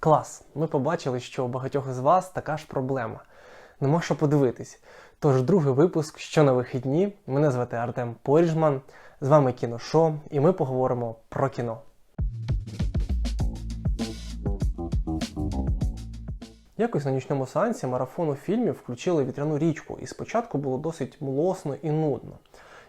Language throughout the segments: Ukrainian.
Клас! Ми побачили, що у багатьох з вас така ж проблема. Нема що подивитись. Тож, другий випуск що на вихідні. Мене звати Артем Поріжман. З вами кіношо, і ми поговоримо про кіно. Якось на нічному сеансі марафону фільмів включили вітряну річку, і спочатку було досить млосно і нудно.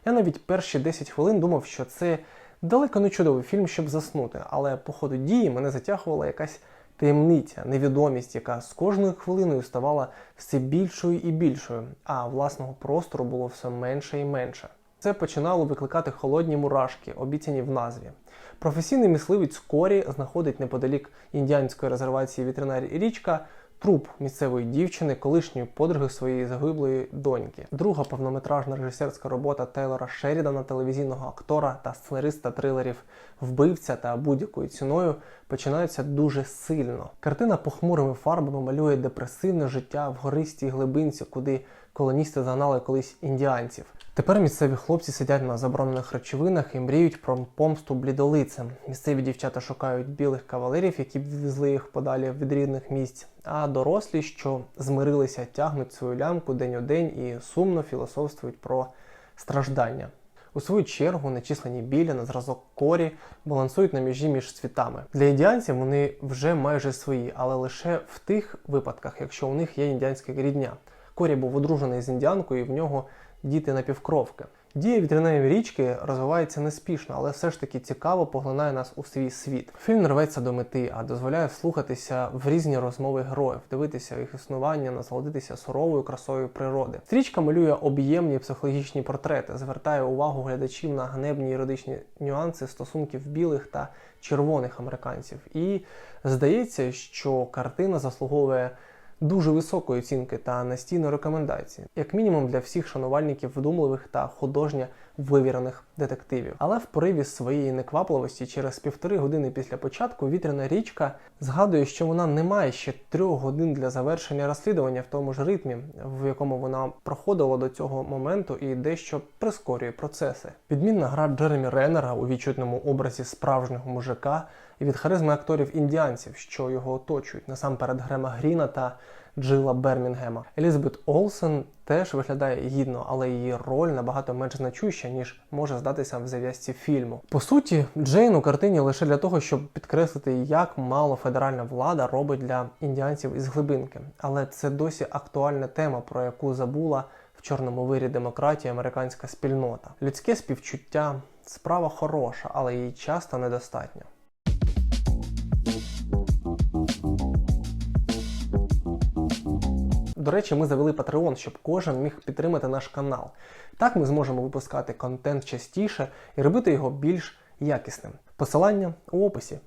Я навіть перші 10 хвилин думав, що це далеко не чудовий фільм, щоб заснути, але по ходу дії мене затягувала якась таємниця, невідомість, яка з кожною хвилиною ставала все більшою і більшою, а власного простору було все менше і менше. Це починало викликати холодні мурашки, обіцяні в назві. Професійний мисливець Корі знаходить неподалік індіанської резервації вітряна річка труп місцевої дівчини, колишньої подруги своєї загиблої доньки. Друга повнометражна режисерська робота Тейлора Шерідана, телевізійного актора та сценариста трилерів Вбивця та будь-якою ціною починається дуже сильно. Картина похмурими фарбами малює депресивне життя в гористій глибинці, куди колоністи загнали колись індіанців. Тепер місцеві хлопці сидять на заборонених речовинах і мріють про помсту блідолицем. Місцеві дівчата шукають білих кавалерів, які б відвезли їх подалі від рідних місць. А дорослі, що змирилися, тягнуть свою лямку день у день і сумно філософствують про страждання. У свою чергу нечислені білі на зразок корі балансують на межі між цвітами. Для індіанців вони вже майже свої, але лише в тих випадках, якщо у них є індіанська рідня. Корі був одружений з індіанкою, і в нього діти напівкровки. Дія вітряної річки розвивається неспішно, але все ж таки цікаво поглинає нас у свій світ. Фільм рветься до мети, а дозволяє вслухатися в різні розмови героїв, дивитися їх існування, насолодитися суровою красою природи. Стрічка малює об'ємні психологічні портрети, звертає увагу глядачів на ганебні юридичні нюанси стосунків білих та червоних американців. І здається, що картина заслуговує дуже високої оцінки та настійної рекомендації, як мінімум для всіх шанувальників вдумливих та художньо вивірених детективів. Але в пориві своєї неквапливості через півтори години після початку вітряна річка згадує, що вона не має ще трьох годин для завершення розслідування в тому ж ритмі, в якому вона проходила до цього моменту, і дещо прискорює процеси. Відмінна гра Джеремі Реннера у відчутному образі справжнього мужика і від харизми акторів індіанців, що його оточують, насамперед Грема Гріна та Джила Бермінгема. Елізабет Олсен теж виглядає гідно, але її роль набагато менш значуща, ніж може здатися в зав'язці фільму. По суті, Джейн у картині лише для того, щоб підкреслити, як мало федеральна влада робить для індіанців із глибинки. Але це досі актуальна тема, про яку забула в чорному вирі демократії американська спільнота. Людське співчуття справа хороша, але її часто недостатньо. До речі, ми завели Patreon, щоб кожен міг підтримати наш канал. Так ми зможемо випускати контент частіше і робити його більш якісним. Посилання у описі.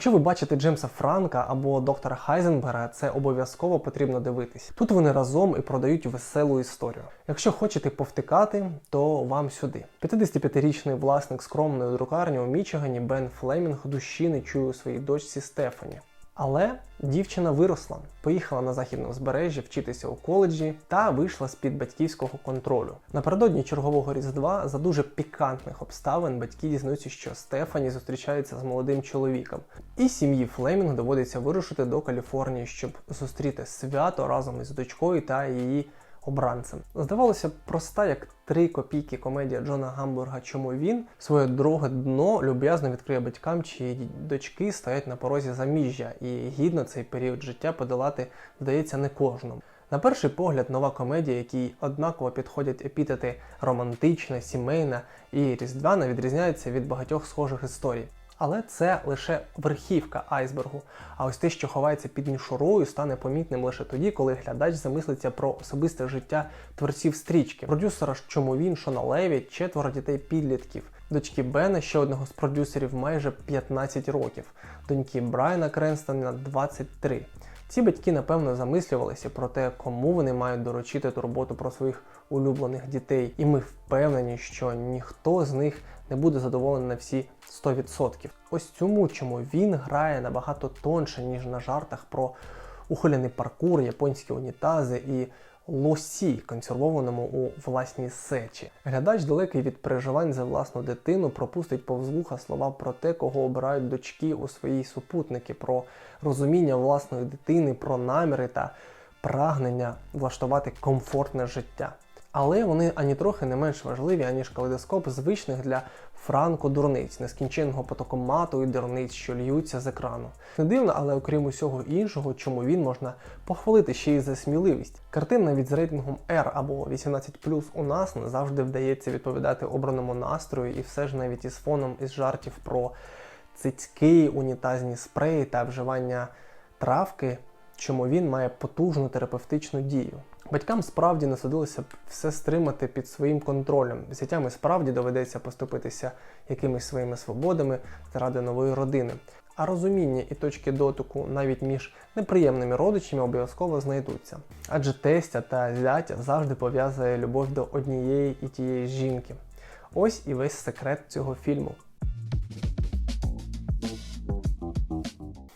Якщо ви бачите Джеймса Франка або доктора Хайзенбера, це обов'язково потрібно дивитись. Тут вони разом і продають веселу історію. Якщо хочете повтикати, то вам сюди. 55-річний власник скромної друкарні у Мічигані Бен Флемінг душі не чує у своїй дочці Стефані. Але дівчина виросла, поїхала на західне узбережжя вчитися у коледжі та вийшла з під батьківського контролю. Напередодні чергового різдва за дуже пікантних обставин батьки дізнаються, що Стефані зустрічається з молодим чоловіком, і сім'ї Флемінг доводиться вирушити до Каліфорнії, щоб зустріти свято разом із дочкою та її обранцем. Здавалося б, проста як три копійки комедія Джона Гамбурга. Чому він своє друге дно люб'язно відкриє батькам, чиї дочки стоять на порозі заміжжя, і гідно цей період життя подолати здається не кожному. На перший погляд, нова комедія, якій однаково підходять епітети романтична, сімейна і різдвяна, відрізняється від багатьох схожих історій. Але це лише верхівка айсбергу. А ось те, що ховається під мішурою, стане помітним лише тоді, коли глядач замислиться про особисте життя творців стрічки. Продюсера чому він, Шона Леві, четверо дітей підлітків. Дочки Бена, ще одного з продюсерів, майже 15 років, доньки Брайана Кренстона 23. Ці батьки, напевно, замислювалися про те, кому вони мають доручити турботу про своїх улюблених дітей, і ми впевнені, що ніхто з них не буде задоволений на всі 100%. Ось цьому чому він грає набагато тонше, ніж на жартах про ухиляний паркур, японські унітази і лосі, консервованому у власній сечі. Глядач, далекий від переживань за власну дитину, пропустить повз вуха слова про те, кого обирають дочки у своїй супутники, про розуміння власної дитини, про наміри та прагнення влаштувати комфортне життя. Але вони ані трохи не менш важливі, аніж калейдоскоп звичних для Франко дурниць, нескінченного потоку мату і дурниць, що льються з екрану. Не дивно, але окрім усього іншого, чому він можна похвалити ще й за сміливість. Картин навіть з рейтингом R або 18+, у нас не завжди вдається відповідати обраному настрою, і все ж навіть із фоном із жартів про цицьки, унітазні спреї та вживання травки, чому він має потужну терапевтичну дію. Батькам справді б все стримати під своїм контролем. Зятям справді доведеться поступитися якимись своїми свободами заради нової родини. А розуміння і точки дотику навіть між неприємними родичами обов'язково знайдуться. Адже тестя та зятя завжди пов'язує любов до однієї і тієї жінки. Ось і весь секрет цього фільму.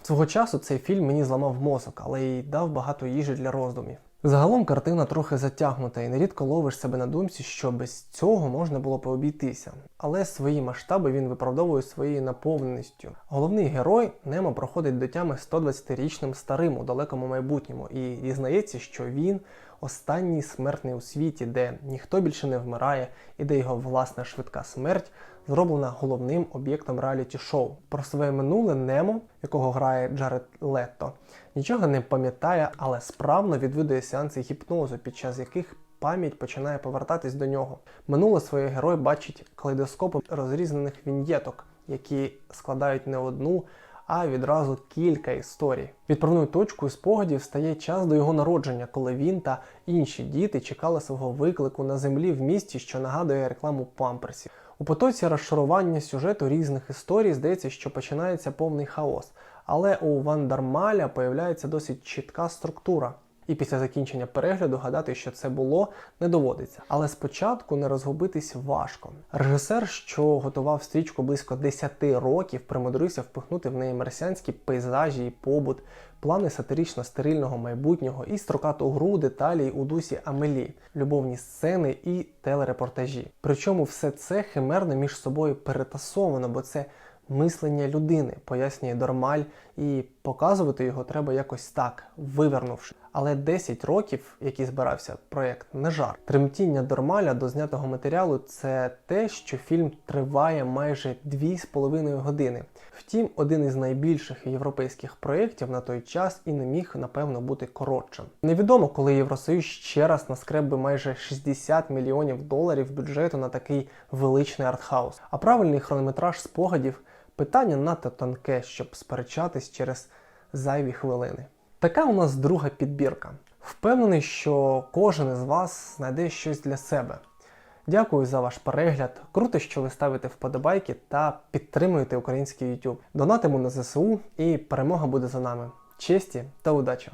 Свого часу цей фільм мені зламав мозок, але й дав багато їжі для роздумів. Загалом картина трохи затягнута і нерідко ловиш себе на думці, що без цього можна було б обійтися. Але свої масштаби він виправдовує своєю наповненістю. Головний герой Немо проходить до тями 120-річним старим у далекому майбутньому і дізнається, що він останній смертний у світі, де ніхто більше не вмирає, і де його власна швидка смерть зроблена головним об'єктом реаліті-шоу. Про своє минуле Немо, якого грає Джаред Летто, нічого не пам'ятає, але справно відвідує сеанси гіпнозу, під час яких пам'ять починає повертатись до нього. Минуле своє герой бачить калейдоскопом розрізнених віньєток, які складають не одну. А відразу кілька історій. Відправною точкою спогадів стає час до його народження, коли він та інші діти чекали свого виклику на землі в місті, що нагадує рекламу памперсів. У потоці розшарування сюжету різних історій здається, що починається повний хаос. Але у Вандермаля появляється досить чітка структура. І після закінчення перегляду гадати, що це було, не доводиться. Але спочатку не розгубитись важко. Режисер, що готував стрічку близько 10 років, примудрився впихнути в неї марсіанські пейзажі і побут, плани сатирично-стерильного майбутнього і строкату гру деталей у дусі Амелі, любовні сцени і телерепортажі. Причому все це химерно між собою перетасовано, бо це мислення людини, пояснює Дормаль, і показувати його треба якось так, вивернувши. Але 10 років, які збирався проєкт, не жарт. Тремтіння Дормаля до знятого матеріалу це те, що фільм триває майже 2,5 години. Втім, один із найбільших європейських проєктів на той час і не міг, напевно, бути коротшим. Невідомо, коли Євросоюз ще раз наскреб би майже 60 мільйонів доларів бюджету на такий величний артхаус. А правильний хронометраж спогадів питання надто тонке, щоб сперечатись через зайві хвилини. Така у нас друга підбірка. Впевнений, що кожен із вас знайде щось для себе. Дякую за ваш перегляд. Круто, що ви ставите вподобайки та підтримуєте український YouTube. Донатимо на ЗСУ і перемога буде за нами. Честі та удачі!